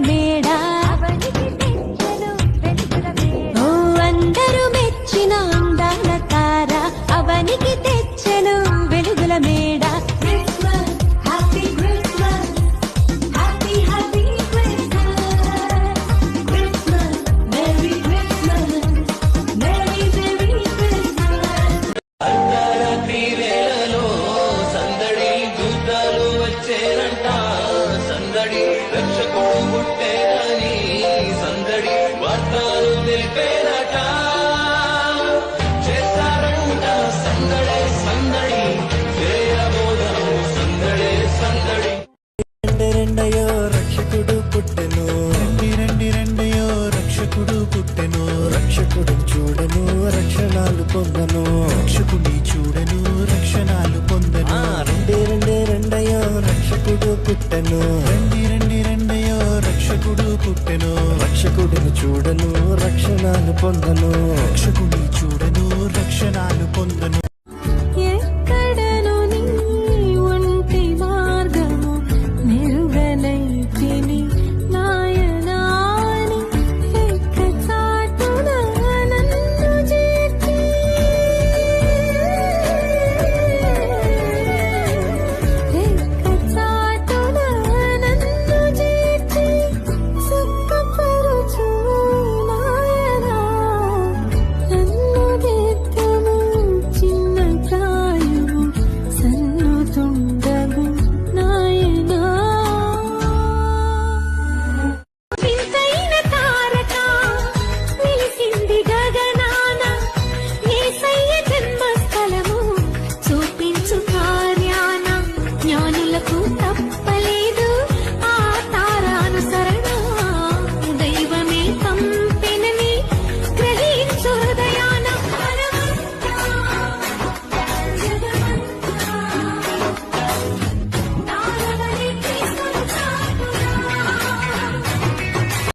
ಬೇಡ సందడి రక్షకుడు సందడి వార్తలు తెలిపేరట చేస్తారంట సందడే సందడి సందడే సందడి. రండి రెండయో రక్షకుడు పుట్టెను. రండి రండి రెండయో రక్షకుడు పుట్టెను. రక్షకుడు చూడను రక్షణాలు పొందను. రక్షకుని పుట్టెను. రండి రండి రెండయో రక్షకుడు పుట్టెను. రక్షకుడిని చూడను రక్షణాలు పొందను. రక్షకుని చూడను రక్షణాలు పొందను.